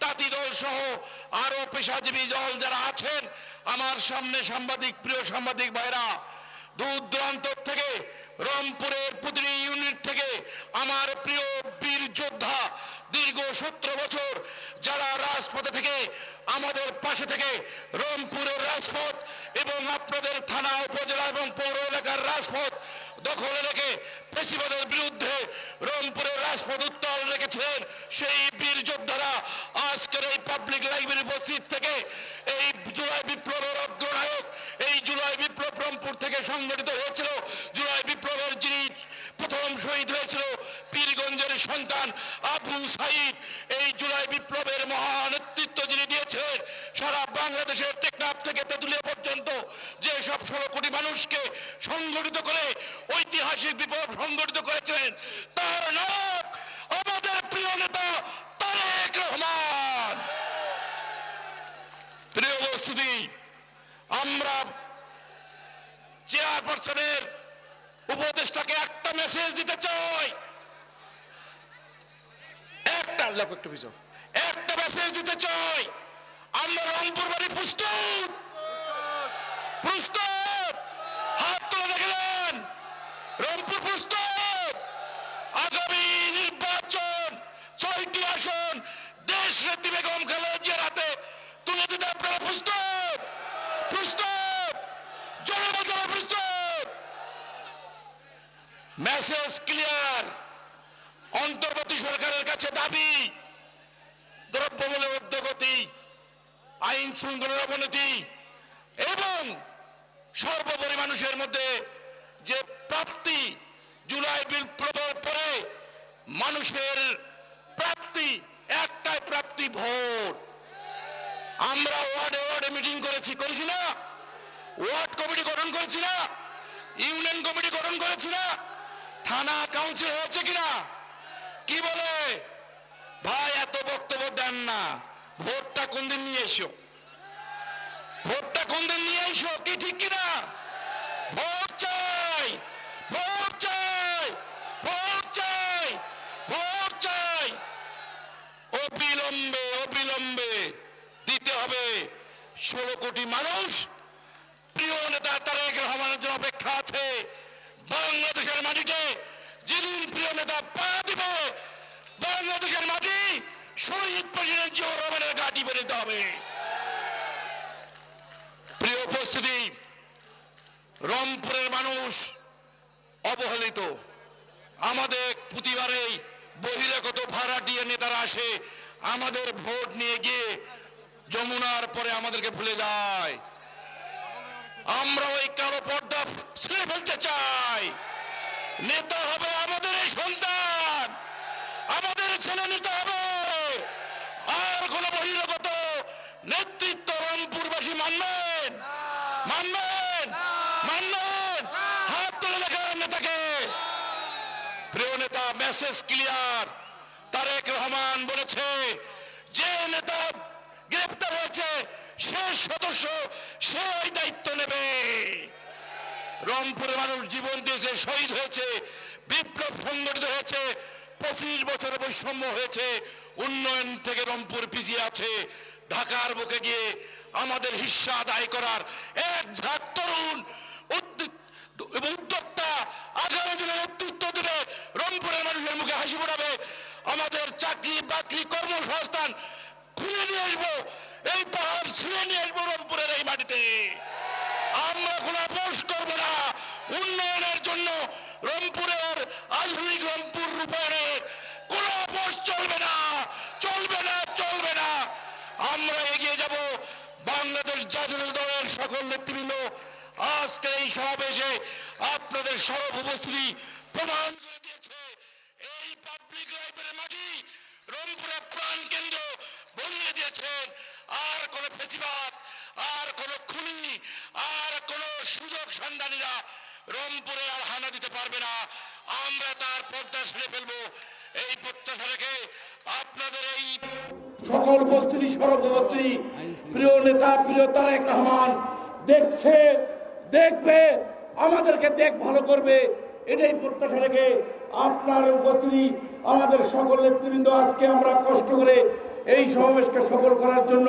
তাঁতি দল সহ আরও পেশাজীবী দল যারা আছেন, আমার সামনে সাংবাদিক, প্রিয় সাংবাদিক ভাইরা, দূর দূরান্ত থেকে রংপুরের প্রতিটি ইউনিট থেকে আমার প্রিয় বীর যোদ্ধা, দীর্ঘ সতেরো বছর যারা রাজপথে থেকে আমাদের পাশে থেকে রংপুরের রাজপথ এবং আপনাদের থানা, উপজেলা এবং পৌর এলাকার রাজপথ দখলে রেখে পেশিবাদের বিরুদ্ধে রংপুরের রাজপথ উত্তর রেখেছিলেন সেই বীর যোদ্ধারা আজকের এই পাবলিক লাইব্রেরি উপস্থিত থেকে এই জুলাই বিপ্লবের অগ্রনায়ক, এই জুলাই বিপ্লব রংপুর থেকে সংগঠিত হয়েছিল। জুলাই বিপ্লবের যিনি প্রথম শহীদ হয়েছিল পীরগঞ্জের সন্তান আবু সাইদ, এই জুলাই বিপ্লবের মহা নেতৃত্ব যিনি দিয়েছিলেন, সারা বাংলাদেশের টেকনাফ থেকে তেঁতুলিয়া পর্যন্ত যে সব ষোলো কোটি মানুষকে সংগঠিত করে, ঐতিহাসিক বিপ্লব সংগঠিত করেছিলেন, তার নাম আমাদের প্রিয় নেতা তারেক রহমান প্রিয় উপস্থিতি আমরা চেয়ারপারসনের উপদেষ্টাকে একটা মেসেজ দিতে চাই। একটা লোক একটু মেসেজ দিতে চাই। রংপুর বাড়ি প্রস্তুত। প্রস্তুত। হাত তুলে দেখলেন রংপুর প্রস্তুত। আগামী নির্বাচন, ছয়টি আসন দেশ নেত্রী বেগম খালেদা জিয়ার হাতে তুলে দিতে আপনারা প্রস্তুত। প্রস্তুত। Message clear. অন্তর্বর্তী সরকারের কাছে দাবি, দ্রব্যমূল্যের ঊর্ধ্বগতি আইন শৃঙ্খলার অবনতি এবং সর্বোপরি মানুষের মধ্যে যে প্রাপ্তি জুলাই বিল বিপ্লবের পরে মানুষের প্রাপ্তি, একটাই প্রাপ্তি ভোট। আমরা ওয়ার্ডে ওয়ার্ডে মিটিং করেছি করেছি না? ওয়ার্ড কমিটি গঠন করেছি না? ইউনিয়ন কমিটি গঠন করেছি না? থানা কাউন্সিল হয়েছে কিনা? কি বলে? ভাই, এত বক্তব্য দেন না। ভোটটা কোন দিন নিয়ে এসো? ভোটটা কোন দিন নিয়ে এসো? কি ঠিক কিনা? ভোট চাই ভোট চাই ভোট চাই ভোট চাই। অবিলম্বে অবিলম্বে দিতে হবে ষোলো কোটি মানুষ। প্রিয় নেতা তারেক রহমানের জন্য অপেক্ষা আছে। বাংলাদেশের মাটিতে যেদিন প্রিয় নেতা পা দিবে, বাংলাদেশের মাটি শহীদ প্রেসিডেন্ট জিয়াউর রহমানের ঘাটি বেরোতে হবে। প্রিয় উপস্থিতি, রংপুরের মানুষ অবহেলিত। আমাদের প্রতিবারেই বহিরাগত ভাড়াটিয়া নেতারা আসে, আমাদের ভোট নিয়ে গিয়ে যমুনার পরে আমাদেরকে ভুলে যায়। আমরা ওই কালো পর্দা ছেড়ে ফেলতে চাই। নেতা হবে আমাদের এই সন্তান। আমাদের ছেলে নেতা হবে। আর কোন বহিরাগত নেতৃত্ব রংপুরবাসী মানবেন? মানবেন? মানবেন? হাত তুলে দেখান নেতাকে। প্রিয় নেতা মেসেজ ক্লিয়ার তারেক রহমান বলেছে, যে নেতা সে সদস্য, সে ওই দায়িত্ব নেবে। রংপুরে মানুষ জীবন দিয়েছে, শহীদ হয়েছে, বিপ্লব সংগঠিত হয়েছে, পঁচিশ বছরের বৈষম্য হয়েছে, উন্নয়ন থেকে রংপুর পিছিয়ে আছে। ঢাকার বুকে গিয়ে আমাদের হিস্সা আদায় করার এক ঝাঁক তরুণ উদ্যোক্তা আগামী দিনে নেতৃত্ব দেবে রংপুরের মানুষের মুখে হাসি ফোটাবে। আমাদের চাকরি বাকরি কর্মসংস্থান খুলে নিয়ে আসব। এই পাহাড় ছিঁড়ে নিয়ে আসব রংপুরের এই মাটিতে। আমরা কোনো আপোষ করব না। উন্নয়নের জন্য রংপুরের আধুনিক রংপুর রূপায়ণের কোনো আপোষ চলবে না। চলবে না চলবে না। আমরা এগিয়ে যাব বাংলাদেশ জাতীয় দলের সকল নেতৃবৃন্দ। আজকে এই সমাবেশে আপনাদের সরব উপস্থিতি প্রমাণ করে দিয়েছে। এই পাবলিক লাইব্রেরি মাটি রংপুরের কোন আর কোন খুনি, আর কোন সুযোগ সন্ধানীরা রংপুরে আর হানা দিতে পারবে না। আমরা তার পর্দা ছেড়ে ফেলব। এই প্রত্যাশা রেখে আপনাদের এই সকল উপস্থিতি সরব প্রিয় নেতা, প্রিয় তারেক রহমান, দেখছে, দেখবে, আমাদেরকে দেখ ভালো করবে। এটাই প্রত্যাশা রেখে আপনার উপস্থিতি, আমাদের সকল নেতৃবৃন্দ আজকে আমরা কষ্ট করে এই সমাবেশকে সফল করার জন্য